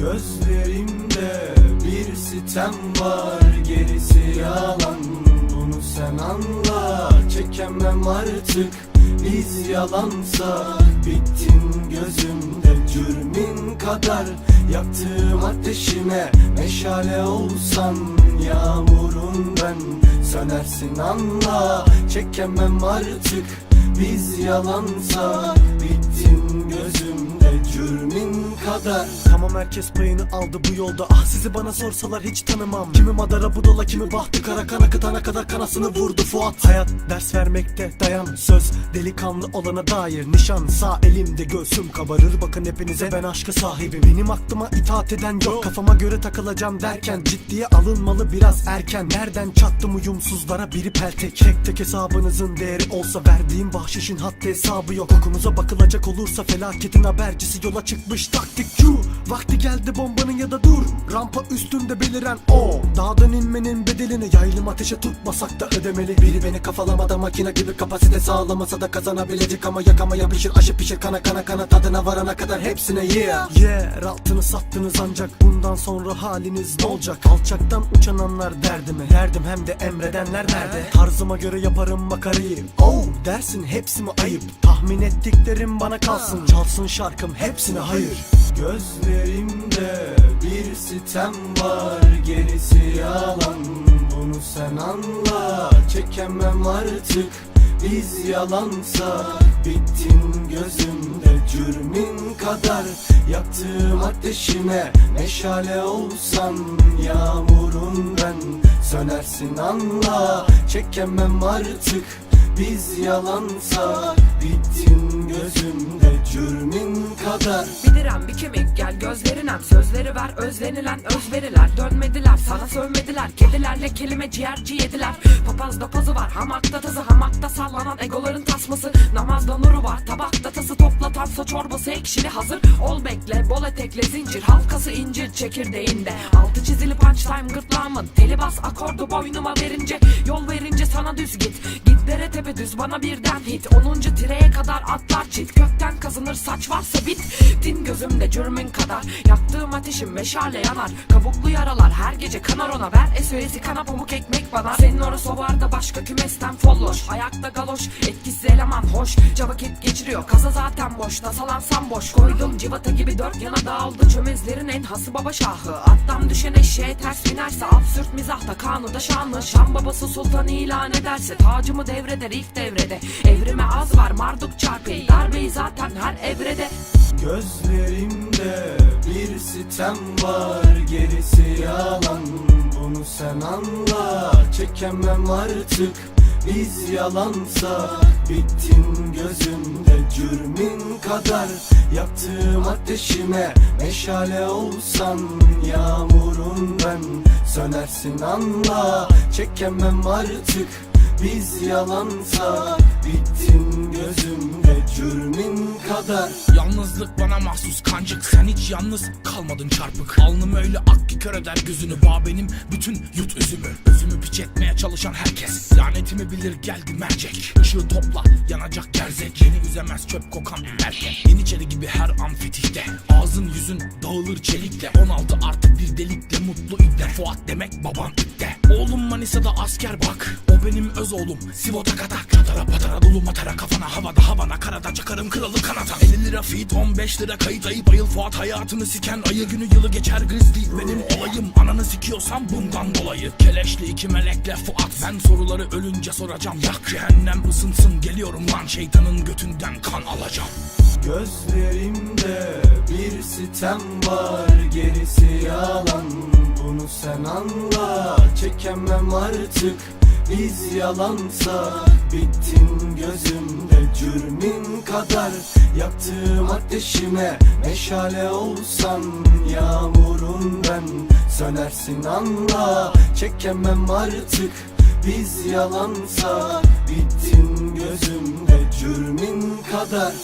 Gözlerimde bir sitem var gerisi yalan. Bunu sen anla çekemem artık. Biz yalansa bittin gözümde Cürmin kadar. Yaktığım ateşime Meşale olsan yağmurun ben. Sönersin anla çekemem artık. Biz yalansa bittin gözümde Cürmin kadar Tamam herkes payını aldı bu yolda. Ah sizi bana sorsalar hiç tanımam. Kimi madara budala kimi bahtı kara kan akıtana kadar kanasını vurdu Fuat. Hayat ders vermekte dayan söz Delikanlı olana dair nişan. Sağ elimde göğsüm kabarır bakın hepinize ben aşkı sahibim. Benim aklıma itaat eden yok Kafama göre takılacağım derken Ciddiye alınmalı biraz erken. Nereden çattım uyumsuzlara biri peltek Tek tek hesabınızın değeri olsa Verdiğim bahşişin haddi hesabı yok. Okumuza bakılacak olursa felaketin habercisi yola çıkmış taktik. Q Vakti geldi bombanın ya da dur. Rampa üstünde beliren o. Dağdan inmenin bedelini yaylım ateşe tutmasak da ödemeli. Biri beni kafalamada makine gibi kapasite sağlamasa da kazanabilecek Ama yakamaya pişir aşı pişir kana kana kana tadına varana kadar hepsine yeah. Yeah altını sattınız ancak bundan sonra haliniz ne olacak Alçaktan uçananlar derdimi Derdim hem de emredenler nerede? Tarzıma göre yaparım makarayı Oh dersin hepsi mi ayıp? Tahmin ettiklerim bana kalsın. Çalsın şarkım hepsine hayır Gözlerimde bir sitem var gerisi yalan. Bunu sen anla çekemem artık. Biz yalansa bittin gözümde Cürmin kadar. Yaktığım ateşime Meşale olsan yağmurun ben. Sönersin anla çekemem artık. Biz yalansa gözümde Cürmin kadar. Bir direm bir kemik gel gözlerinem Sözleri ver özlenilen özveriler. Dönmediler sana sövmediler. Kedilerle kelime ciğerci yediler Papazda pazı var hamakta tazı. Hamakta sallanan egoların tasması. Namazda nuru var tabakta tası. Toplatansa çorbası ekşili hazır. Ol bekle bol etekle zincir. Halkası incir çekirdeğinde. Altı çizili punchline gırtlağımın. Teli bas akordu boynuma verince. Yol verince sana düz git. Git dere tepe düz bana birden hit. Onuncu tireye kadar atlar çit Kökten kazınır saç varsa bit Din gözümde cürmün kadar. Yaktığım ateşim meşale yanar. Kabuklu yaralar her gece kanar ona. Ver SOS'i kana pamuk ekmek bana. Senin orası o var da başka kümesten folloş. Ayakta galoş etkisiz eleman hoş. Ca vakit geçiriyor kasa zaten boş. Tasalansam boş. Koydum civata gibi dört yana dağıldı. Çömezlerin en hası baba şahı. Attan düşen eşeğe ters binerse Absürt mizahta kanı da şanlı Şam babası sultan ilan ederse Tacımı devreder ilk devrede. Evrime az var marduk çarpı Darbeyi zaten her evrede. Gözlerimde bir sitem var gerisi yalan. Bunu sen anla çekemem artık. Biz yalansa bittin gözümde Cürmin kadar. Yaktığım ateşime Meşale olsan yağmurun ben Sönersin anla. Çekemem artık Biz yalansa bittin gözümde Cürmin kadar. Yalnızlık bana mahsus kancık. Sen hiç yalnız kalmadın çarpık. Alnım öyle ak ki kör eder gözünü. Bağ benim bütün yut üzümü. Özümü piç etmeye çalışan herkes. Lanetimi bilir geldi mercek. Işığı topla yanacak gerzek. Yeni üzemez çöp kokan bir erkek Yeniçeri gibi her an fetihte Ağzın yüzün dağılır çelikle 16 artı bir delikle mutlu ibne Fuat demek baban ipte Oğlum Manisa'da asker bak Benim öz oğlum. Sivota katak Çatara patara dolu matara kafana havada havana Karada çakarım kralı kanata. 50 lira feed 15 lira kayıt ayıp ayıl Fuat hayatını siken. Ayı günü yılı geçer grizzly Benim olayım. Ananı sikiyorsam bundan dolayı. Keleşli iki melekle Fuat Ben soruları ölünce soracağım. Yak cehennem ısınsın geliyorum lan. Şeytanın götünden kan alacağım. Gözlerimde bir sitem var gerisi yalan. Bunu sen anla çekemem artık Biz yalansa bittin gözümde Cürmin kadar. Yaktığım ateşime Meşale olsan yağmurun ben. Sönersin anla çekemem artık. Biz yalansa bittin gözümde Cürmin kadar